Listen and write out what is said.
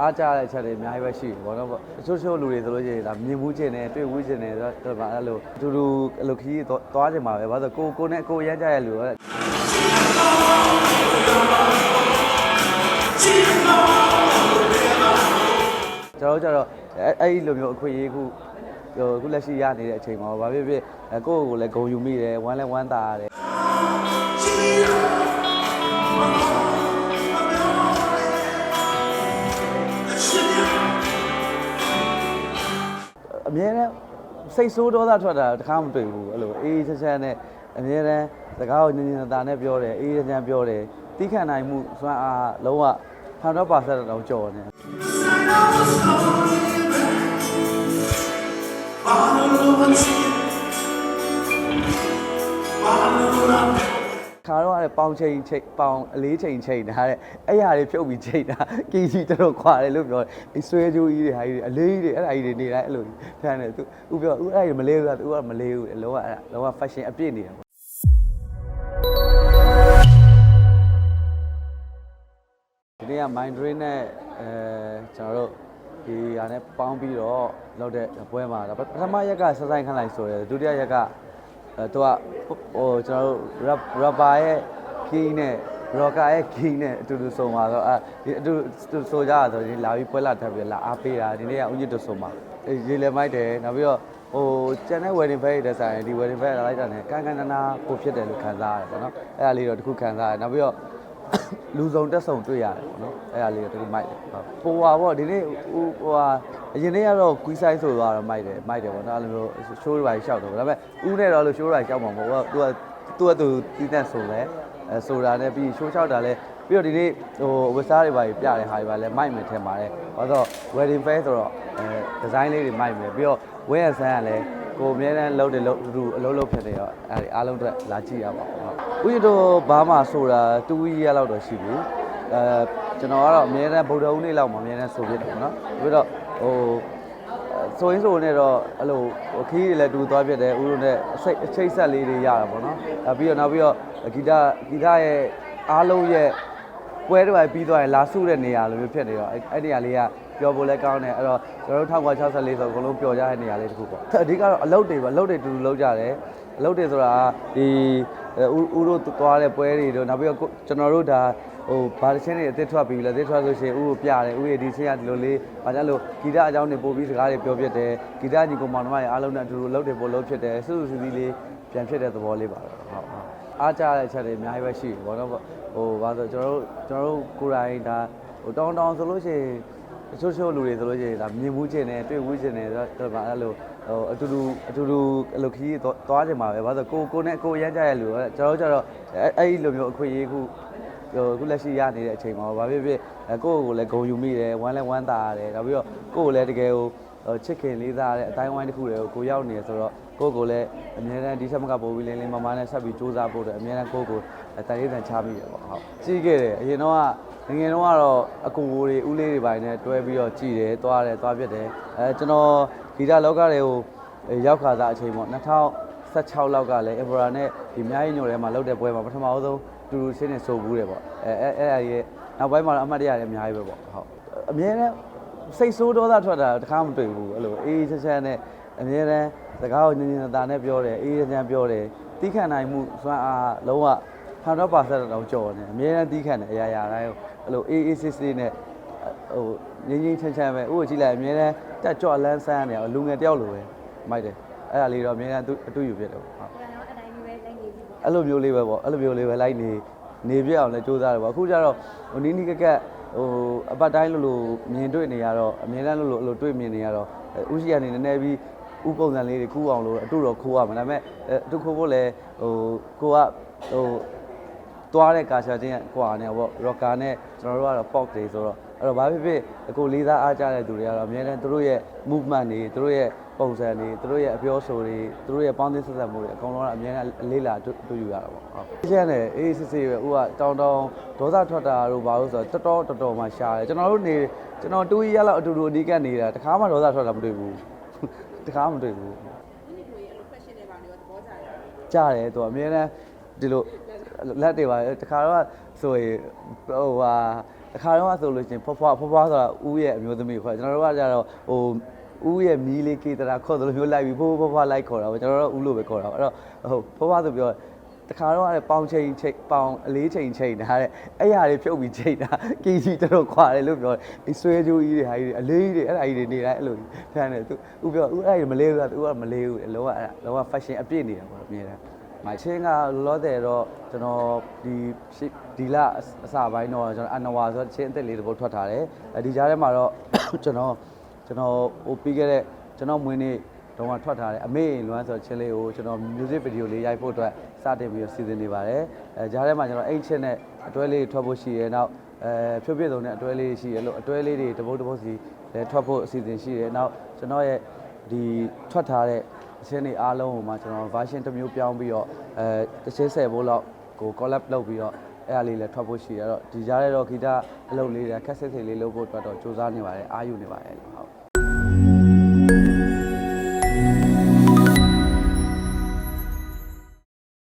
ရတဲ့အချက်တွေအများကြီးပဲရှိတယ်ဘောနော်ပေါ့တချို့တချို့လူတွေဆိုလို့ရှိရင်ဒါမြင်မှုချင်းတယ်တွေ့မှုချင်းတယ်ဆိုတော့ဒါအဲ့လိုအတူတူအဲ့လိုခီးသွားသွားချင်ပါပဲဘာလို့လဲကိုကိုနဲ့ကိုရမ်းကြရလူကကျွန်တော်တို့ကြတော့အဲ့အဲ့ဒီလိုမျိုးအခွင့်အရေးခုဟိုခုလက်ရှိရနေတဲ့အချိန်မှာဘာဖြစ်ဖြစ်အဲ့ကိုယ့်ကိုယ်လည်းဂုဏ်ယူမိတယ်ဝမ်းလည်းဝမ်းသာရတယ် အမြဲတမ်းစိတ်ဆိုးဒေါသထွက်တာတခါမတွေ့ဘူးအဲ့လိုအေးချမ်းချမ်းနဲ့အမြဲတမ်းစကားကိုညင်ညင်သာသာနဲ့ပြောတယ်အေးချမ်းချမ်းပြောတယ်တီးခံနိုင်မှုစွမ်းအားလုံးဝ100%တော့ကြော်နေ ပေါင်ချိန်ချိန်ပေါင်အလေးချိန်ချိန်တာတဲ့အဲ့ဟာတွေဖြုတ်ပြီးချိန်တာကီကြီးတော်တော်ခွာတယ်လို့ပြောတယ်အဆွဲကြိုးကြီးတွေဟာကြီးတွေအလေးကြီးတွေအဲ့ဒါကြီးတွေနေတိုင်းအဲ့လိုဖမ်းတယ်သူဥပြောဥအဲ့ဒါကြီးမလေးဘူးကသူကမလေးဘူးလောကအဲ့ဒါလောက fashion အပြည့်နေတာပေါ့ဒီနေ့က mind drain နဲ့အဲကျွန်တော်တို့ဒီဟာနဲ့ပေါင်းပြီးတော့လောက်တဲ့ပွဲမှာဒါပထမရက်ကစဆိုင်ခန့်လိုက်ဆိုရယ်ဒုတိယရက်ကအဲသူကဟိုကျွန်တော်တို့ rubber ရဲ့ key နဲ့ rocker ရဲ့ key နဲ့အတူတူဆုံပါတော့အဲဒီအတူတူဆိုကြတာဆိုရင်လာပြီးပွဲလာထပ်ပြီးလာအားပေးတာဒီနေ့ကဦးညစ်တို့ဆုံပါအဲရေလည်းမိုက်တယ်နောက်ပြီးတော့ဟိုကျန်တဲ့ wedding bag တဲ့ဆိုင်ဒီ wedding bag လာလိုက်တာနဲ့ကန်းကန်းနာနာပိုဖြစ်တယ်လို့ခံစားရတယ်ပေါ့နော်အဲ့ဒါလေးတော့တခုခံစားရတယ်နောက်ပြီးတော့လူစုံတက်စုံတွေ့ရတယ်ပေါ့နော်အဲ့ဒါလေးတော့တခုမိုက်တယ်ဟုတ်ပိုဟာပေါ့ဒီနေ့ဟိုဟိုဟာအရင်နေ့ကတော့ကွီးဆိုင်ဆိုသွားတော့မိုက်တယ်မိုက်တယ်ပေါ့နော်အဲ့လိုမျိုး show တွေပါရှောက်တော့ဒါပေမဲ့ဦးနဲ့တော့လို့ show တွေရှောက်မှာမဟုတ်ဘူးသူကသူကသူတီးတန့်ဆိုလဲအဲ ဆိုတာနဲ့ပြီး show ရှောက်တာလဲပြီးတော့ဒီနေ့ဟိုဝက်စားတွေပါပြတဲ့ဟာတွေပါလဲမိုက်မယ်ထင်ပါတယ်ဘာလို့ wedding fair ဆိုတော့အဲဒီဇိုင်းလေးတွေမိုက်မယ်ပြီးတော့ဝဲရဆန်းကလည်းကိုအများနဲ့လှုပ်တယ်လှုပ်တူအလုံးလုံးဖြစ်နေတော့အဲဒီအားလုံးအတွက်လာကြည့်ရပါဘူးဟုတ်ဦးရတော့ဘာမှဆိုတာတူဝီရလောက်တော့ရှိဘူးအဲကျွန်တော်ကတော့အများနဲ့ဗုဒ္ဓဦးနေ့လောက်မှာအများနဲ့ဆိုပြတယ်ပေါ့နော်ပြီးတော့ဟို ဆိုရင်ဆိုနေတော့အဲ့လိုခီးတွေလည်းတူသွားပြတယ်ဦးတို့နဲ့အစိတ်အချိတ်ဆက်လေးတွေရတာပေါ့နော်အဲပြီးတော့နောက်ပြီးတော့ဂီတဂီတရဲ့အားလုံးရဲ့ပွဲတစ်ပိုင်းပြီးသွားရင်လာစုတဲ့နေရာလိုမျိုးဖြစ်နေတော့အဲ့အဲ့နေရာလေးကပျော်ဖို့လည်းကောင်းတယ်အဲ့တော့ကျွန်တော်တို့1964ဆိုအကုန်လုံးပျော်ကြတဲ့နေရာလေးတစ်ခုပေါ့အဓိကတော့အလုပ်တွေပါအလုပ်တွေတူတူလုပ်ကြတယ်အလုပ်တွေဆိုတာဒီဦးဦးတို့သွားတဲ့ပွဲတွေတို့နောက်ပြီးတော့ကျွန်တော်တို့ဒါ ဟိုဘာတစ်ချင်းတွေအသစ်ထွက်ပြီးလဲအသစ်ထွက်လို့ရှိရင်ဦးကိုပြတယ်ဦးရဲ့ဒီချင်းကဒီလိုလေးဘာကြလို့ဂီတအကြောင်းတွေပို့ပြီးစကားတွေပြောပြတယ်ဂီတညီကောင်မောင်နှမတွေအားလုံးနဲ့အတူတူအလုပ်တွေပို့လုပ်ဖြစ်တယ်စုစုစည်းစည်းလေးပြန်ဖြစ်တဲ့သဘောလေးပါတော့ဟုတ်ဟုတ်အားကြတဲ့အချက်တွေအများကြီးပဲရှိတယ်ဘောနော်ဟိုဘာလို့ကျွန်တော်တို့ကျွန်တော်တို့ကိုယ်တိုင်ဒါဟိုတောင်းတောင်းဆိုလို့ရှိရင်တချို့ချို့လူတွေဆိုလို့ရှိရင်ဒါမြင်မှုချင်းတယ်တွေ့မှုချင်းတယ်ဆိုတော့ဒါအဲ့လိုဟိုအတူတူအတူတူအဲ့လိုခီးသွားချင်ပါပဲဘာလို့ကိုကိုနဲ့ကိုရမ်းကြရလူကျွန်တော်တို့ကြတော့အဲ့ဒီလိုမျိုးအခွင့်အရေးခု ဟိုခုလက်ရှိရနေတဲ့အချိန်မှာဘာဖြစ်ဖြစ်အဲကိုယ့်ကိုယ်လည်းဂုဏ်ယူမိတယ်ဝမ်းလည်းဝမ်းသာရတယ်နောက်ပြီးတော့ကိုယ့်ကိုယ်လည်းတကယ်ဟိုချစ်ခင်လေးစားတဲ့အတိုင်းဝိုင်းတစ်ခုတွေကိုကိုရောက်နေရဆိုတော့ကိုယ့်ကိုယ်လည်းအများနဲ့ဒီချက်မကပို့ပြီးလင်းလင်းမမနဲ့ဆက်ပြီးစူးစမ်းဖို့အတွက်အများနဲ့ကိုယ့်ကိုယ်တန်ရေးတန်ချမိတယ်ပေါ့ဟုတ်ကြည့်ခဲ့တယ်အရင်တော့ကငငယ်တော့ကတော့အကူတွေဦးလေးတွေပိုင်းနဲ့တွဲပြီးတော့ကြည်တယ်သွားတယ်သွားပြစ်တယ်အဲကျွန်တော်ဂီတလောကတွေကိုရောက်ခါစားအချိန်ပေါ့2016လောက်ကလည်းအဘရာနဲ့ဒီအများကြီးညိုထဲမှာလောက်တဲ့ပွဲမှာပထမအဆုံး တူတူချင်းနဲ့ဆိုဘူးတယ်ပေါ့အဲအဲအဲ့အရဲ့နောက်ပိုင်းမှာတော့အမှတ်တရလည်းအများကြီးပဲပေါ့ဟုတ်အများနဲ့စိတ်ဆိုးဒေါသထွက်တာတခါမတွေ့ဘူးအဲ့လိုအေးချမ်းချမ်းနဲ့အများနဲ့စကားကိုညင်ညင်သာသာနဲ့ပြောတယ်အေးချမ်းချမ်းပြောတယ်တီးခံနိုင်မှုစွမ်းအားလုံးဝ100%တော့ကြော်နေအများနဲ့တီးခံတယ်အရာရာတိုင်းအဲ့လိုအေးအေးဆေးဆေးနဲ့ဟိုငင်းငင်းချမ်းချမ်းပဲဥကိုကြည့်လိုက်အများနဲ့တက်ကြွလန်းဆန်းနေအောင်လူငယ်တယောက်လိုပဲမိုက်တယ်အဲ့ဒါလေးတော့အများနဲ့အတူယူပြတယ်ပေါ့ဟုတ် အဲ့လိုမျိုးလေးပဲပေါ့အဲ့လိုမျိုးလေးပဲလိုက်နေနေပြအောင်လဲစူးစမ်းတယ်ပေါ့အခုကျတော့ဟိုနီးနီးကက်ကက်ဟိုအပတ်တိုင်းလို့လို့မြင်တွေ့နေရတော့အမြဲတမ်းလို့လို့အဲ့လိုတွေ့မြင်နေရတော့ဥရှိကနေနည်းနည်းပြီးဥပုံစံလေးတွေကူးအောင်လို့အတူတော့ခိုးရမှာဒါပေမဲ့အတူခိုးဖို့လဲဟိုကိုကဟိုသွားတဲ့ကာရှာချင်းကကွာနေပေါ့ရော့ကာနဲ့ကျွန်တော်တို့ကတော့ pop တွေဆိုတော့အဲ့တော့ဘာဖြစ်ဖြစ်အခုလေးစားအားကြတဲ့သူတွေကတော့အများနဲ့သူတို့ရဲ့ movement တွေသူတို့ရဲ့ ပုံစံတွေသူတို့ရဲ့အပြောဆိုတွေသူတို့ရဲ့ပေါင်းသင်းဆက်ဆက်မှုတွေအကုန်လုံးကအများနဲ့လေးလာတူတူယူရတာပေါ့ဟုတ်။ရှင်းတယ်အေးစစ်စစ်ပဲဦးကတောင်းတောင်းဒေါသထွက်တာတို့ဘာလို့ဆိုတော့တော်တော်တော်တော်မှရှားတယ်ကျွန်တော်တို့နေကျွန်တော်တူကြီးရလောက်အတူတူအနီးကပ်နေတာတခါမှဒေါသထွက်တာမတွေ့ဘူးတခါမှမတွေ့ဘူးဒီနေ့တို့ရဲ့အဲ့လို fashion တွေပါနေတော့သဘောကျတယ်ကြားတယ်သူကအများနဲ့ဒီလိုလက်တွေပါတခါတော့ဆိုရင်ဟိုဟာတခါတော့ဆိုလို့ချင်းဖွားဖွားဖွားဖွားဆိုတာဦးရဲ့အမျိုးသမီးကိုခေါ်ကျွန်တော်တို့ကကြတော့ဟို ဦးရဲ့မီးလေးကေတရာခေါ်တယ်လို့မျိုးလိုက်ပြီးဖွားဖွားဖွားလိုက်ခေါ်တာပေါ့ကျွန်တော်တို့ဦးလို့ပဲခေါ်တာပေါ့အဲ့တော့ဟိုဖွားဖွားဆိုပြောတခါတော့အဲ့ပေါင်ချိန်ချိန်ပေါင်အလေးချိန်ချိန်တာတဲ့အဲ့ဟာတွေဖြုတ်ပြီးချိန်တာကီကြီးတော်တော်ခွာတယ်လို့ပြောတယ်အဆွဲကြိုးကြီးတွေဟာကြီးတွေအလေးကြီးတွေအဲ့ဒါကြီးတွေနေတိုင်းအဲ့လိုဖမ်းတယ်သူဦးပြောဦးအဲ့ဒါကြီးမလေးဘူးလားသူကမလေးဘူးလောကအဲ့လောက fashion အပြည့်နေတာပေါ့အမြဲတမ်းမချင်းကလောတယ်တော့ကျွန်တော်ဒီဒီလအစပိုင်းတော့ကျွန်တော်အနဝါဆိုချင်းအသက်လေးတစ်ပုတ်ထွက်ထားတယ်အဲဒီကြားထဲမှာတော့ကျွန်တော် ကျွန်တော်ဟိုပြီးခဲ့တဲ့ကျွန်တော်မွေးနေ့တော့ကထွက်ထားတယ်အမေလွမ်းဆိုချင်းလေးကိုကျွန်တော် music video လေးရိုက်ဖို့အတွက်စတင်ပြီးစီစဉ်နေပါတယ်အဲကြားထဲမှာကျွန်တော်အိတ်ချစ်နဲ့အတွဲလေးထွက်ဖို့ရှိရနောက်အဲဖြုတ်ပြည့်စုံတဲ့အတွဲလေးရှိရလို့အတွဲလေးတွေတပုတ်တပုတ်စီလည်းထွက်ဖို့အစီအစဉ်ရှိတယ်နောက်ကျွန်တော်ရဲ့ဒီထွက်ထားတဲ့အချင်းတွေအားလုံးကိုမှကျွန်တော် version တစ်မျိုးပြောင်းပြီးတော့အဲတစ်ချင်း10ဘိုးလောက်ကို collab လုပ်ပြီးတော့အဲ့ဒါလေးလည်းထွက်ဖို့ရှိတယ်အဲ့တော့ဒီကြားထဲတော့ဂီတအလုပ်လေးတွေခက်ဆက်ဆက်လေးလုပ်ဖို့အတွက်တော့စူးစမ်းနေပါတယ်အားယူနေပါတယ်ဟုတ်